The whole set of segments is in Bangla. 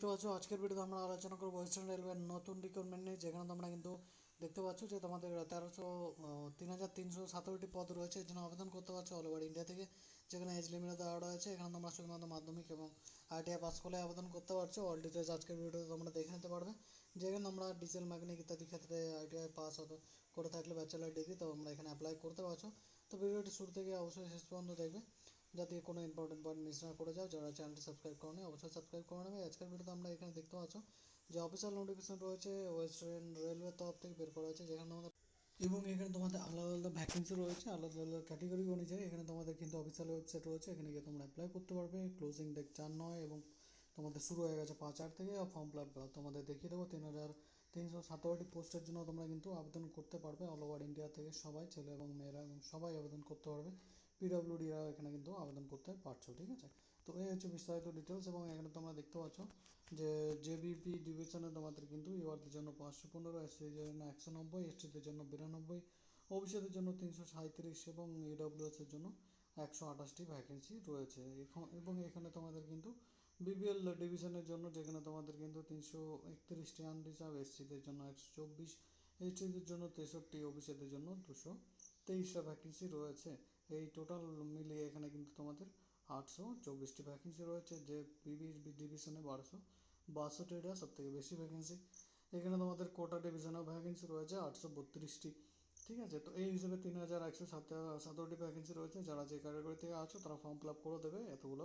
দেখতে পাচ্ছ, আজকের ভিডিওতে আমরা আলোচনা করব ওয়েস্টার্ন রেলওয়ের নতুন রিক্রুটমেন্ট নিয়ে। যেখানে তোমরা কিন্তু দেখতে পাচ্ছ যে তোমাদের তেরোশো তিন হাজার তিনশো সতেরোটি পদ রয়েছে। এর আবেদন করতে পারছ অল ওভার ইন্ডিয়া থেকে। যেখানে এজ লিমিট দেওয়া রয়েছে, এখানে তোমরা শুধুমাত্র মাধ্যমিক এবং আইটিআই পাস করলে আবেদন করতে পারছ। অল ডিটেলস আজকের ভিডিওতে তোমরা দেখে নিতে পারবে। যেখানে তোমরা ডিজেল মেকানিক ইত্যাদি ক্ষেত্রে আইটিআই পাস করে থাকলে ব্যাচেলার ডিগ্রি তো তোমরা এখানে অ্যাপ্লাই করতে পারছ। তো ভিডিওটি শুরু থেকে অবশ্যই শেষ পর্যন্ত দেখবে। যাতে কোনো ইম্পর্টেন্ট পয়েন্ট মিস না করে যাও, যারা চ্যানেলটি সাবস্ক্রাইব করনি অবশ্যই সাবস্ক্রাইব করে নেবে। আজকের ভিডিওতে আমরা এখানে দেখতে পাচ্ছ যে অফিসিয়াল নোটিফিকেশন রয়েছে ওয়েস্টার্ন রেলওয়ের তরফ থেকে বের করা হয়েছে, যেখানে তোমাদের এবং এখানে তোমাদের আলাদা আলাদা ভ্যাকেন্সি রয়েছে, আলাদা আলাদা ক্যাটেগরি অনুযায়ী এখানে তোমাদের কিন্তু অফিসিয়াল ওয়েবসাইট রয়েছে, এখানে গিয়ে তোমরা অ্যাপ্লাই করতে পারবে। ক্লোজিং ডেট চার নয় এবং তোমাদের শুরু হয়ে গেছে পাঁচ আট থেকে ফর্ম ফিল আপ তোমাদের দেখিয়ে দেবো তিন হাজার তিনশো সতেরোটি পোস্টের জন্য তোমরা কিন্তু আবেদন করতে পারবে অল ওভার ইন্ডিয়া থেকে সবাই, ছেলে এবং মেয়েরা সবাই আবেদন করতে পারবে। পিডব্লিউডিরাও এখানে কিন্তু আবেদন করতে পারছ, ঠিক আছে? তো এই হচ্ছে বিস্তারিত ডিটেলস এবং এখানে তোমরা দেখতে পাচ্ছ যে জেবিপি ডিভিশনে তোমাদের কিন্তু ইউআরদের জন্য পাঁচশো পনেরো এসটিদের জন্য একশো নব্বই এসটিদের জন্য বিরানব্বই ওবিসিদের জন্য তিনশো সাঁত্রিশ এবং ইডব্লিউএসের জন্য একশো আঠাশটি ভ্যাকেন্সি রয়েছে। এবং এখানে তোমাদের কিন্তু বিবিএল ডিভিশনের জন্য যেখানে তোমাদের কিন্তু তিনশো একত্রিশটি আনরিজার্ভ এসসিদের জন্য একশো চব্বিশ এসটিদের জন্য তেষট্টি ওবিসিদের জন্য দুশো তেইশটা ভ্যাকেন্সি রয়েছে। এই টোটাল মিলিয়ে এখানে কিন্তু তোমাদের আটশো চব্বিশটি ভ্যাকেন্সি রয়েছে, যে বিবি ডিভিশনে বারোশো বাষট্টিটা সব থেকে বেশি ভ্যাকেন্সি এখানে তোমাদের কোটা ডিভিশনেও ভ্যাকেন্সি রয়েছে, আটশো বত্রিশটি। ঠিক আছে? তো এই হিসেবে তিন হাজার একশো সতেরোটি ভ্যাকেন্সি রয়েছে। যারা যে ক্যাটাগরি থেকে আছো, তারা ফর্ম ফিল আপ করে দেবে এতগুলো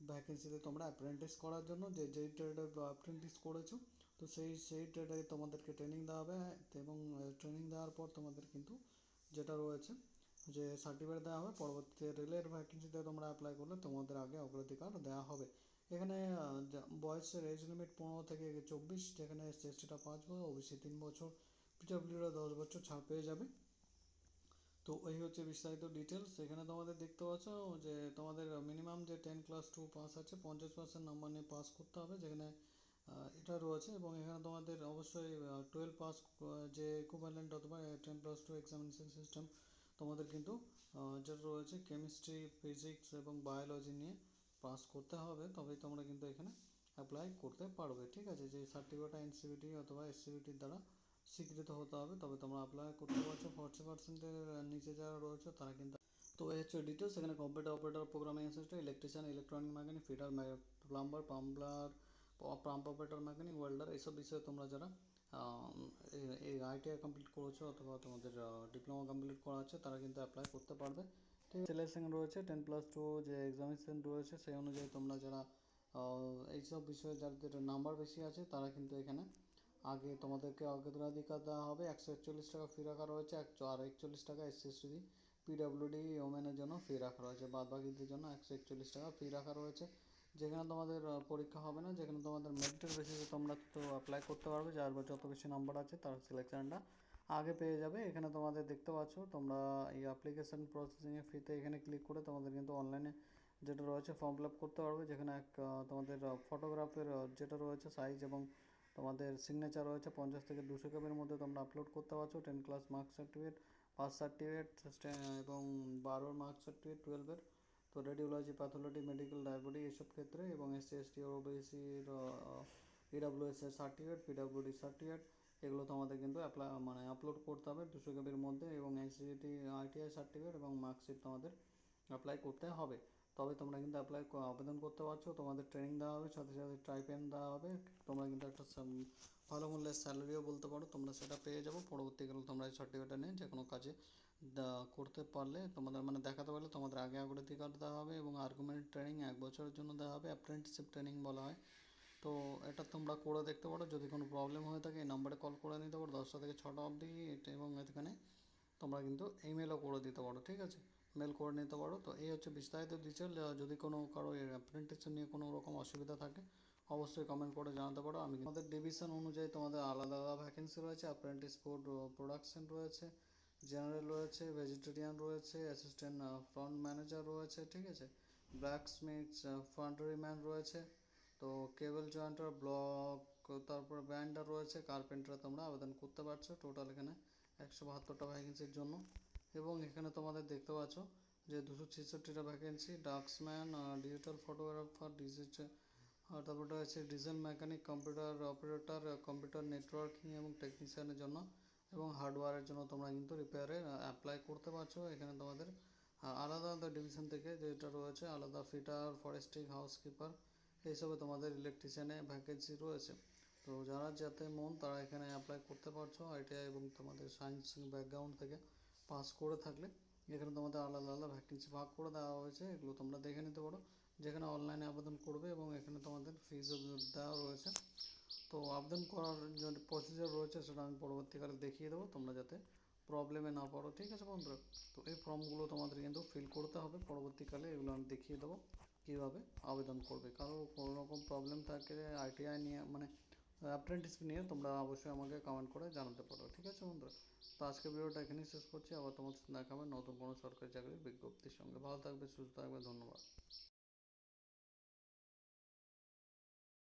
ভ্যাকেন্সিতে তোমরা অ্যাপ্রেন্টিস করার জন্য। যে, যেই ট্রেডে অ্যাপ্রেন্টিস করেছ, তো সেই সেই ট্রেডে তোমাদেরকে ট্রেনিং দেওয়া হবে। এবং ট্রেনিং দেওয়ার পর তোমাদের কিন্তু যেটা রয়েছে যে সার্টিফিকেট দেওয়া হবে, পরবর্তীতে রেলের ভ্যাকেন্সিতে তোমরা অ্যাপ্লাই করলে তোমাদের আগে অগ্রাধিকার দেওয়া হবে। এখানে বয়সের এজ লিমিট পনেরো থেকে চব্বিশ, যেখানে এসটিটা পাঁচ বছর ওবিসি তিন বছর পিডব্লিউরা দশ বছর ছাড় পেয়ে যাবে। তো এই হচ্ছে বিস্তারিত ডিটেলস এখানে তোমাদের দেখতে পাচ্ছ যে তোমাদের মিনিমাম যে টেন ক্লাস টু পাস আছে, পঞ্চাশ পার্সেন্ট নাম্বার নিয়ে পাস করতে হবে, যেখানে এটা রয়েছে এবং এখানে তোমাদের অবশ্যই টুয়েলভ পাস যে ইকুইভ্যালেন্ট অথবা ten plus two examination system তোমাদের কিন্তু যেটা রয়েছে কেমিস্ট্রি ফিজিক্স এবং বায়োলজি নিয়ে পাস করতে হবে, তবেই তোমরা কিন্তু এখানে অ্যাপ্লাই করতে পারবে, ঠিক আছে? যে সার্টিফিকেটটা এনসিবিটি অথবা এসসিবিটির দ্বারা স্বীকৃত হতে হবে, তবে তোমরা অ্যাপ্লাই করতে পারছ ফর্টি পার্সেন্টের নিচে যারা রয়েছে, তারা কিন্তু তো এই হচ্ছে ডিটেলস এখানে computer operator programming assistant electrician electronic mechanic fitter plumber পাম্পলার pump operator mechanic welder এইসব বিষয়ে তোমরা যারা এই আইটিআই কমপ্লিট করেছ অথবা তোমাদের ডিপ্লোমা কমপ্লিট করা আছে, তারা কিন্তু অ্যাপ্লাই করতে পারবে। ঠিক সিলেকশন রয়েছে টেন প্লাস টু যে এক্সামিনেশন রয়েছে, সেই অনুযায়ী তোমরা যারা এইসব বিষয়ে যাদের নাম্বার বেশি আছে, তারা কিন্তু এখানে আগে তোমাদেরকে অগ্রাধিকার দেওয়া হবে। একশো একচল্লিশ টাকা ফি রাখা রয়েছে, একশো আর একচল্লিশ টাকা এসসি এসটি পিডাব্লিউডি ওমেনের জন্য ফি রাখা রয়েছে। বাদ বাকিদের জন্য একশো একচল্লিশ টাকা ফি রাখা রয়েছে। যেখানে তোমাদের পরীক্ষা হবে না, যেখানে তোমাদের মেরিটের বেসিসে তোমরা তো অ্যাপ্লাই করতে পারবে, যার যত বেশি নাম্বার আছে তার সিলেকশনটা আগে পেয়ে যাবে। এখানে তোমাদের দেখতে পাচ্ছ, তোমরা এই অ্যাপ্লিকেশন প্রসেসিংয়ে ফিতে এখানে ক্লিক করে তোমাদের কিন্তু অনলাইনে যেটা রয়েছে ফর্ম ফিল করতে পারবে, যেখানে এক তোমাদের ফটোগ্রাফের যেটা রয়েছে সাইজ এবং তোমাদের সিগনেচার রয়েছে পঞ্চাশ থেকে দুশো কেবির মধ্যে তোমরা আপলোড করতে পারছ। Ten class marks certificate pass certificate এবং বারোর মার্কস সার্টিফিকেট টুয়েলভের তো রেডিওলজি প্যাথোলজি মেডিকেল ডায়াবেটিস এসব ক্ষেত্রে এবং এসসি এসটি ওবিসির ইডাব্লিউএস এর সার্টিফিকেট পিডাব্লিউডি সার্টিফিকেট এগুলো তোমাদের কিন্তু অ্যাপ্লাই মানে আপলোড করতে হবে দুশো কেবির মধ্যে এবং এনসিটি আইটিআই সার্টিফিকেট এবং মার্কশিট তোমাদের অ্যাপ্লাই করতে হবে। তবে তোমরা কিন্তু অ্যাপ্লাই আবেদন করতে পারছ, তোমাদের ট্রেনিং দেওয়া হবে, সাথে সাথে ট্রাইপেন দেওয়া হবে, তোমরা কিন্তু একটা ভালো মূল্যের স্যালারিও বলতে পারো, তোমরা সেটা পেয়ে যাব, পরবর্তীকালে তোমরা এই সার্টিফিকেটটা নিয়ে যে কোনো কাজে করতে পারলে তোমাদের মানে দেখাতে পারলে তোমাদের আগে অগ্রাধিকার দেওয়া হবে এবং আর্গুমেন্ট ট্রেনিং এক বছরের জন্য দেওয়া হবে অ্যাপ্রেন্টিসশিপ ট্রেনিং বলা হয়। তো এটা তোমরা করে দেখতে পারো, যদি কোনো প্রবলেম হয়ে থাকে এই নাম্বারে কল করে নিতে পারো, দশটা থেকে ছটা অবধি এবং এখানে তোমরা কিন্তু ইমেলও করে দিতে পারো, ঠিক আছে? মেল করে নিতে পারো, তো এই হচ্ছে বিস্তারিত ডিটেল যদি কোনো কারও অ্যাপ্রেন্টিস নিয়ে কোনো রকম অসুবিধা থাকে, অবশ্যই কমেন্ট করে জানাতে পারো। আমি আমাদের ডিভিশন অনুযায়ী তোমাদের আলাদা আলাদা ভ্যাকেন্সি রয়েছে অ্যাপ্রেন্টিস ফুড প্রোডাকশন রয়েছে। জেনারেল রয়েছে ভেজিটেরিয়ান রয়েছে অ্যাসিস্ট্যান্ট ফ্রন্ট ম্যানেজার রয়েছে, ঠিক আছে? ব্ল্যাক স্মিথ ফ্রন্টারি ম্যান রয়েছে। তো কেবল জয়েন্টার ব্লক তারপর ব্যান্ডার রয়েছে কার্পেন্টার তোমরা আবেদন করতে পারছ টোটাল এখানে একশো বাহাত্তরটা ভ্যাকেন্সির জন্য। এবং এখানে তোমাদের দেখতে পাচ্ছ যে দুশো ছেষট্টিটা vacancy draughtsman digital photographer digital আর তারপরটা আছে diesel mechanic computer operator computer networking এবং টেকনিশিয়ানের জন্য। এবং হার্ডওয়্যারের জন্য তোমরা কিন্তু রিপেয়ারে অ্যাপ্লাই করতে পারছ। এখানে তোমাদের আলাদা আলাদা ডিভিশন থেকে যেটা রয়েছে, আলাদা ফিটার ফরেস্টিং হাউসকিপার এইসবে তোমাদের ইলেকট্রিশিয়ানে ভ্যাকেন্সি রয়েছে। তো যারা যাতে মন, তারা এখানে অ্যাপ্লাই করতে পারছ আইটিআই এবং তোমাদের সায়েন্স ব্যাকগ্রাউন্ড থেকে পাস করে থাকলে। এখানে তোমাদের আলাদা আলাদা ভ্যাকেন্সি ভাগ করে দেওয়া হয়েছে, এগুলো তোমরা দেখে নিতে পারো। যেখানে অনলাইনে আবেদন করবে এবং এখানে তোমাদের ফিজও দেওয়া রয়েছে। তো আবেদন করার যে প্রসিজার রয়েছে সেটা আমি পরবর্তীকালে দেখিয়ে দেবো, তোমরা যাতে প্রবলেমে না পড়ো, ঠিক আছে বন্ধুরা? তো এই ফর্মগুলো তোমাদের কিন্তু ফিল করতে হবে, পরবর্তীকালে এগুলো আমি দেখিয়ে দেবো কীভাবে আবেদন করবে। কারও কোনো রকম প্রবলেম থাকলে আইটিআই নিয়ে মানে অ্যাপ্রেন্টিস নিয়ে তোমরা অবশ্যই আমাকে কমেন্ট করে জানাতে পারো, ঠিক আছে বন্ধুরা? তো আজকে ভিডিওটা এখানেই শেষ করছি, আবার তোমার সাথে দেখা হবে নতুন কোনো সরকারি চাকরির বিজ্ঞপ্তির সঙ্গে। ভালো থাকবে, সুস্থ থাকবে, ধন্যবাদ।